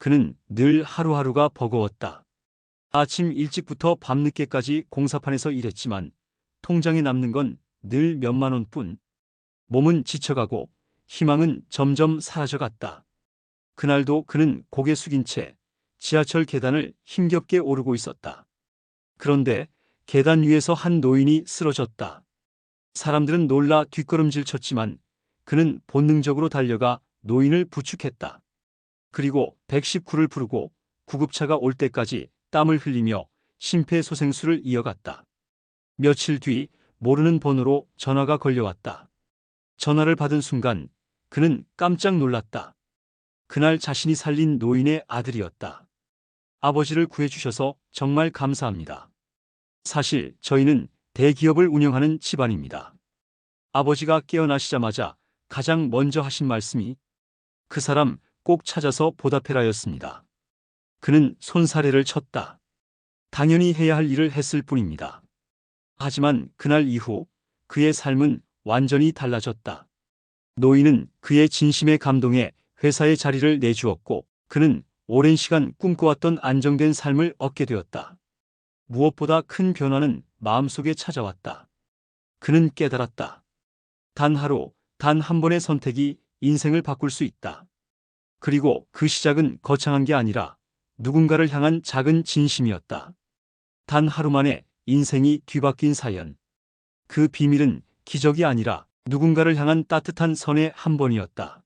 그는 늘 하루하루가 버거웠다. 아침 일찍부터 밤늦게까지 공사판에서 일했지만 통장에 남는 건 늘 몇만 원뿐. 몸은 지쳐가고 희망은 점점 사라져갔다. 그날도 그는 고개 숙인 채 지하철 계단을 힘겹게 오르고 있었다. 그런데 계단 위에서 한 노인이 쓰러졌다. 사람들은 놀라 뒷걸음질 쳤지만 그는 본능적으로 달려가 노인을 부축했다. 그리고 119를 부르고 구급차가 올 때까지 땀을 흘리며 심폐소생술을 이어갔다. 며칠 뒤 모르는 번호로 전화가 걸려왔다. 전화를 받은 순간 그는 깜짝 놀랐다. 그날 자신이 살린 노인의 아들이었다. 아버지를 구해주셔서 정말 감사합니다. 사실 저희는 대기업을 운영하는 집안입니다. 아버지가 깨어나시자마자 가장 먼저 하신 말씀이 그 사람 꼭 찾아서 보답해라였습니다. 그는 손사래를 쳤다. 당연히 해야 할 일을 했을 뿐입니다. 하지만 그날 이후 그의 삶은 완전히 달라졌다. 노인은 그의 진심에 감동해 회사의 자리를 내주었고 그는 오랜 시간 꿈꿔왔던 안정된 삶을 얻게 되었다. 무엇보다 큰 변화는 마음속에 찾아왔다. 그는 깨달았다. 단 하루, 단 한 번의 선택이 인생을 바꿀 수 있다. 그리고 그 시작은 거창한 게 아니라 누군가를 향한 작은 진심이었다. 단 하루 만에 인생이 뒤바뀐 사연. 그 비밀은 기적이 아니라 누군가를 향한 따뜻한 선의 한 번이었다.